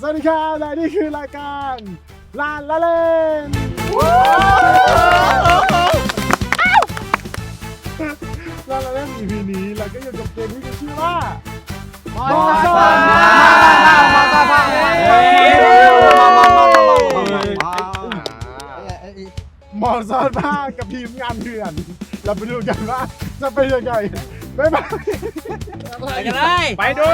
สวัสดีครับและนี่คือรายการลานละเล่นลานละเล่น EP นี้เราก็อยู่กับเกมที่มีชื่อว่ามอซ่อนมอซ่อนมอซ่อนเฮ้ยหมอซ่อนผ้ากับทีมงานเถื่อน เราไปดูกันว่าจะเป็นยังไงบ๊ายบายไปกันเลยไปดู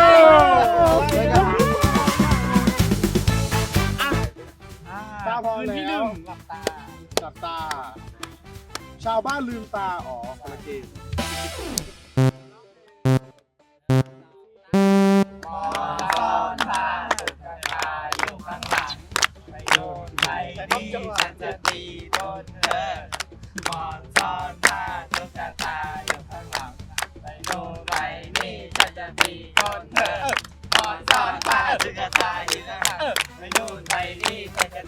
ตาพอคืนที่หแล้นึ่วงหลับตาหลับตา ชาวบ้านลืมตา อ๋อคนละเกมม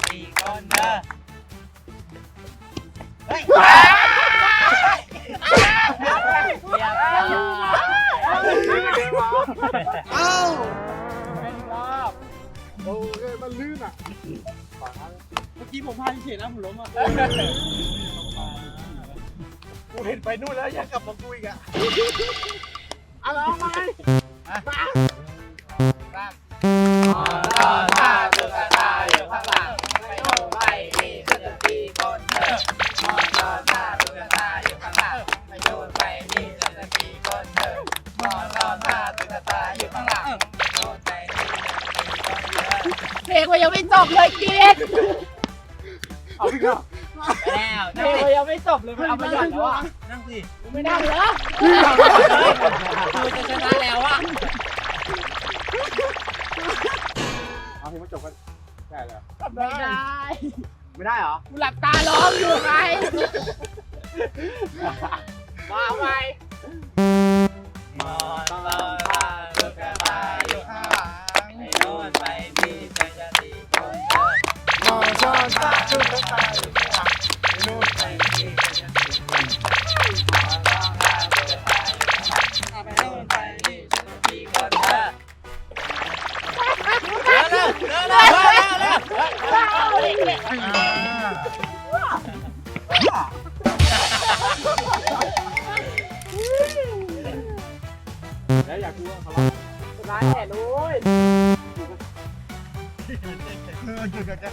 นี่ฉันจะตีโดนเธอเฮ้ยเรียบร้อยเอ้าโอเคมันลื่นอะเมื่อกี้ผมพาเฉยๆนะผมล้มอะกูเห็นไปนู่นแล้วอยากกลับมาคุยกันอะไรเอาไหมมอซ่อนผ้าตุ๊กตาอยู่ข้างหลัง ตีก้นเธอมอซ่อนผ้าตุ๊กตาอยู่ข้างหลังไม่โดนไปนี่ฉันจะตีก้นเธอมอซ่อนผ้าตุ๊กตาอยู่ข้างหลังโดนไปนี่ฉันจะตีก้นเธอเพลงมันยังไม่จบเลยกีดเอาพี่ครับไปแล้วเพลงมันยังไม่จบเลยมันเอาไปหย่อนแล้วอะนั่งสิไม่นั่งแล้วคือจะชนะแล้วอะเอาเพลงมาจบกันได้แล้วไม่ได้ ไม่ได้เหรอ กูหลับตาร้องอยู่ไงมาไวมอซ่อนผ้าตุ๊กตาอยู่ข้างหลังไม่โดนไปนี่ฉันจะตีก้นเธอมอชอนตาชุดตาอยู่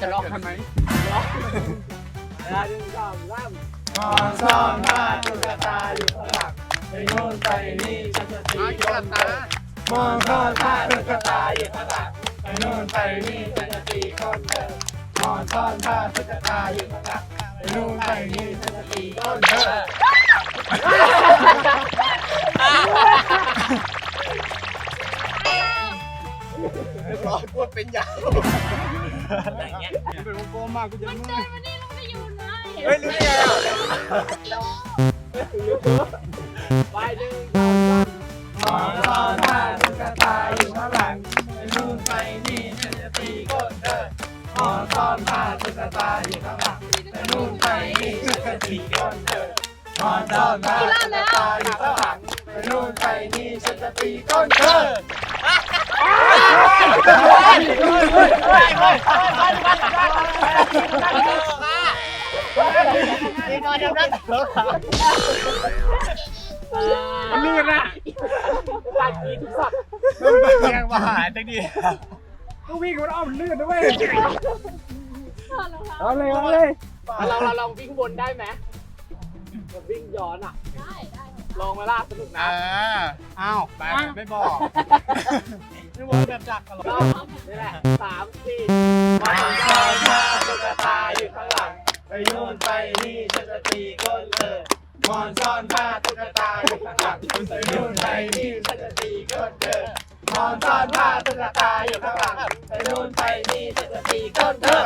จะร้องทันไหมร้านหนึ่งสองสามมอซ่อนผ้าตุ๊กตาอยู่ข้างหลังไปโน่นไปนี่ฉันจะตีก้นเธอมอซ่อนผ้าตุ๊กตาอยู่ข้างหลังไปโน่นไปนี่ฉันจะตีก้นเธอมอซ่อนผ้าตุ๊กตาอยู่ข้างหลังไปโน่นไปนี่ฉันจะตีก้นเธอร้อนกลัวเป็นยาว อะไรเงี้ยเป็นวงกลมมากกูจะมึงเฮ้ยรู้ได้ไงอะไปหนึ่งมอซ่อนผ้าตุ๊กตาอยู่ข้างหลังไปโน่นไปนี่ฉันจะตีก้นเธอมอซ่อนผ้าตุ๊กตาอยู่ข้างหลังไปโน่นไปนี่ฉันจะตีก้นเธอมอซ่อนผ้าตุ๊กตาอยู่ข้างหลังไปโน่นไปนี่ฉันจะตีก้นเธอมัน ลื่นนะการกีทุกสัตว์เสียงมาหายจังดีก็วิ่งมันอ้อมลื่นนะเว้ยเอาเลยเอาเลยเราเราลองวิ่งบนได้ไหมวิ่งย้อนอะได้ ลองมาล่าสนุกนะอ่าอ้าวไปไม่บอกไม่ว่าแบบจักรหรอกเรานี่แหละสามสี่มอซ่อนผ้าตุ๊กตาอยู่ข้างหลังไปโน่นไปนี่ฉันจะตีก้นเธอมอนซ่อนผ้าตุ๊กตาอยู่ข้างหลังไปโน่นไปนี่ฉันจะตีก้นเธอมอนซ่อนผ้าตุ๊กตาอยู่ข้างหลังไปโน่นไปนี่ฉันจะตีก้นเธอ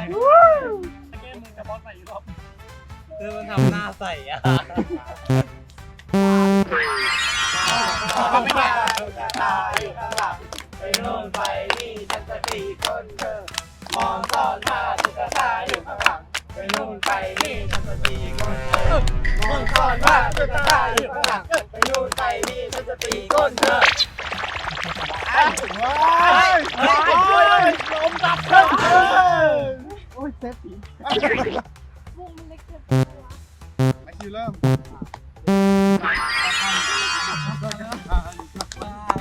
ากเกมมึงจะบอสใหม่อีกรอบคือมันทำหน้าใส่อะไม่ได้ตายอยู่ข้างหลังไปโน่นไปนี่ฉันจะตีก้นเธอมองซ้อนผ้าตุ๊กตาอยู่ข้างหลังไปโน่นไปนี่ฉันจะตีก้นเธอมองซ้อนผ้าตุ๊กตาอยู่ข้างหลังไปโน่นไปนี่ฉันจะตีก้นเธอเฮ้ยเฮ้ยช่วยด้วยลมตับเธอ โอ้ย เซฟผีวงมันเล็กเกินไอคิวเริ่ม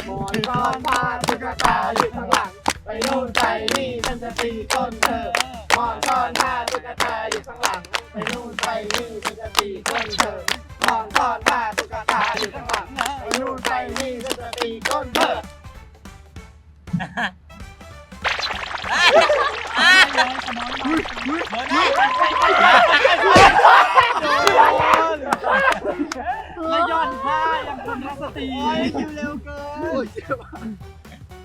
มองซ้อนผ้าตุ๊กตาอยู่ข้างหลัง ไปโน่นไปนี่ฉันจะตีก้นเธอมองซ้อนผ้าตุ๊กตาอยู่ข้างหลัง ไปโน่นไปนี่ อย่างคุณนักสตีเร็วเกิน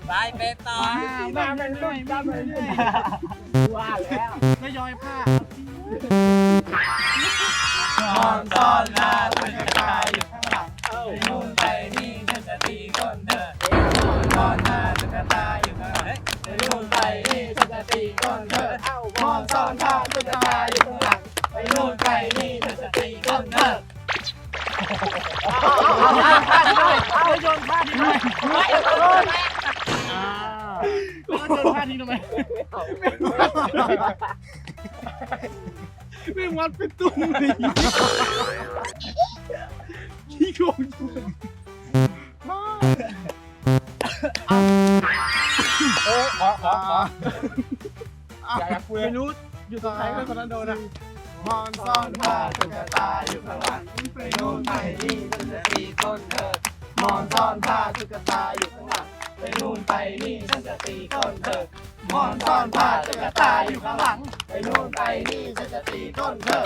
ไปเป็นต่อมาเป็นเรุ่นกันเลยว่าแล้วแล้วย้อยผ้ามองซ้อนหน้าตุ๊กตาอยู่ข้างหลังไปนู่นไปนี่ฉันจะตีก้นเธอมองซ้อนหน้าตุ๊กตาอยู่ข้างหลังไปนู่นไปนี่ฉันจะตีก้นเธอ ผ้าทิ้งทำไมไม่วัดเป็นตุ้มเลยขี้โกงจุดเออขอขอขออยากคุยไม่รู้ อยู่ตรงไหนกันคนนั้นโดนอะมอนซ่อนผ้าตุ๊กตาอยู่ข้างหลังไปโน่นไปนี่ฉันจะตีก้นเธอมองซ้อนผ้าตุ๊กตาอยู่ข้างหลัง ไปนู่นไปนี่ฉันจะตีก้นเธอมองซ้อนผ้าตุ๊กตาอยู่ข้างหลัง ไปนู่นไปนี่ฉันจะตีก้นเธอ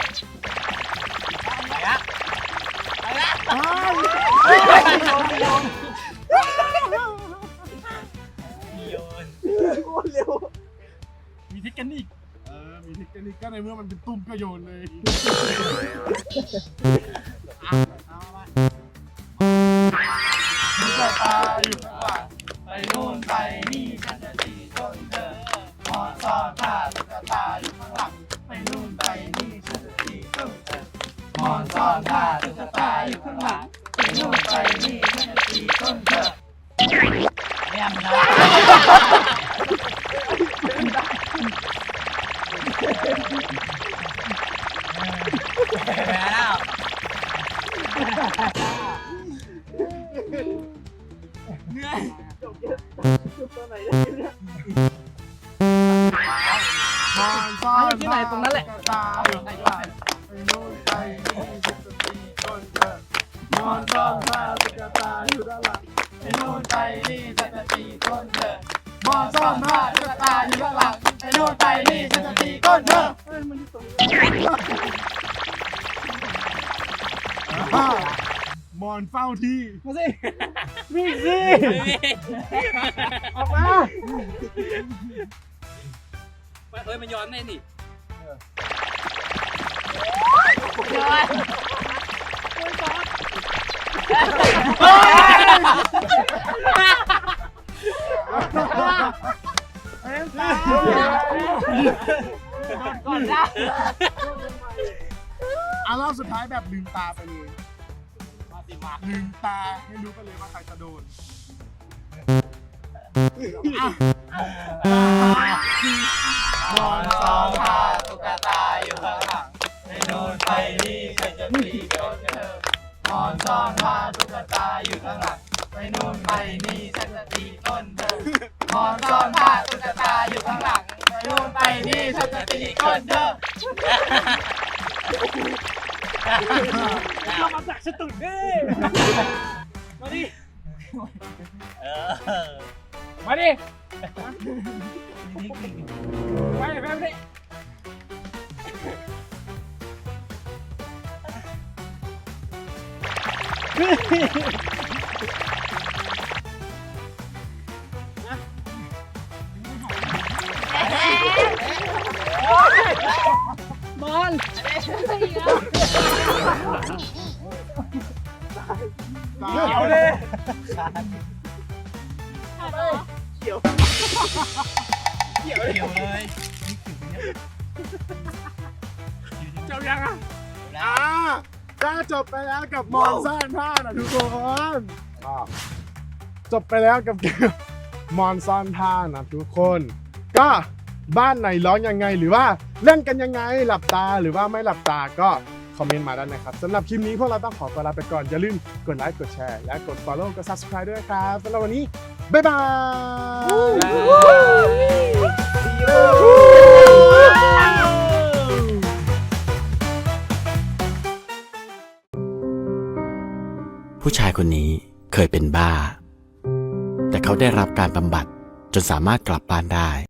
โยนมีเทคนิคเออ มีเทคนิคก็ในเมื่อมันเป็นตุ้มก็โยนเลยเอามาตุ๊กตาอยู่ องซ้อนผ้าตุ๊กตาอยู่ข้างหลังไปนู่นไปนี่ฉันจะตีก้นเธอเยี่ยมนะแล้วมอนซ่อนที่ไหนตรงนั้นแหละตาอ องซ้อนผ้าตุ๊กตาอยู่ข้างหลังไปนู่นไปนี่ฉันจะตีก้นเธอมองซ้อนผ้าตุ๊กตาอยู่ข้างหลังไปนู่นไปนี่ฉันจะตีก้นเธออ่ามอนเฝ้าที่มาสิวิ่งสิออกมาเอ้ยมันย้อนได้นี่ ก่อนนะเอารอบสุดท้ายแบบลืมตาไปเลยมาสิมาลืมตาให้รู้กันเลยว่าใครจะโดนมองซ้อนผ้าตุ๊กตาอยู่ข้างหลังไปนู่นไปนี่ฉันจะตีก้นเธ อมองซ้อนผ้าตุ๊กตาอยู่ข้างหลังไปนู่นไปนี่ฉันจะตีก้นเธอมองซ้อนผ้าตุ๊กตาอยู่ข้างหลังไปนู่นไปนี่ฉันจะตีก้นเธอเรามาจากสตุดดิมาดิ เออ มาดิ ไปไปไป บอลเขียวเลยเขียวเขียวเลยเขียวเลยเจ้ายังอะอ่า ก็จบไปแล้วกับมอนซ่อนผ้านะทุกคนอ่าจบไปแล้วกับเกมมอนซ่อนผ้านะทุกคน ก็บ้านไหนร้องยังไงหรือว่าเล่นกันยังไงหลับตาหรือว่าไม่หลับตาก็คอมเมนต์มาได้นะครับสำหรับคลิปนี้พวกเราต้องขอตัวลาไปก่อน อย่าลืมกดไลค์กดแชร์และกด follow กด subscribe ด้วยนะครับสำหรับวันนี้ บ๊ายบายายคนนี้เคยเป็นบ้า แต่เขาได้รับการบำบัดจนสามารถกลับบ้านได้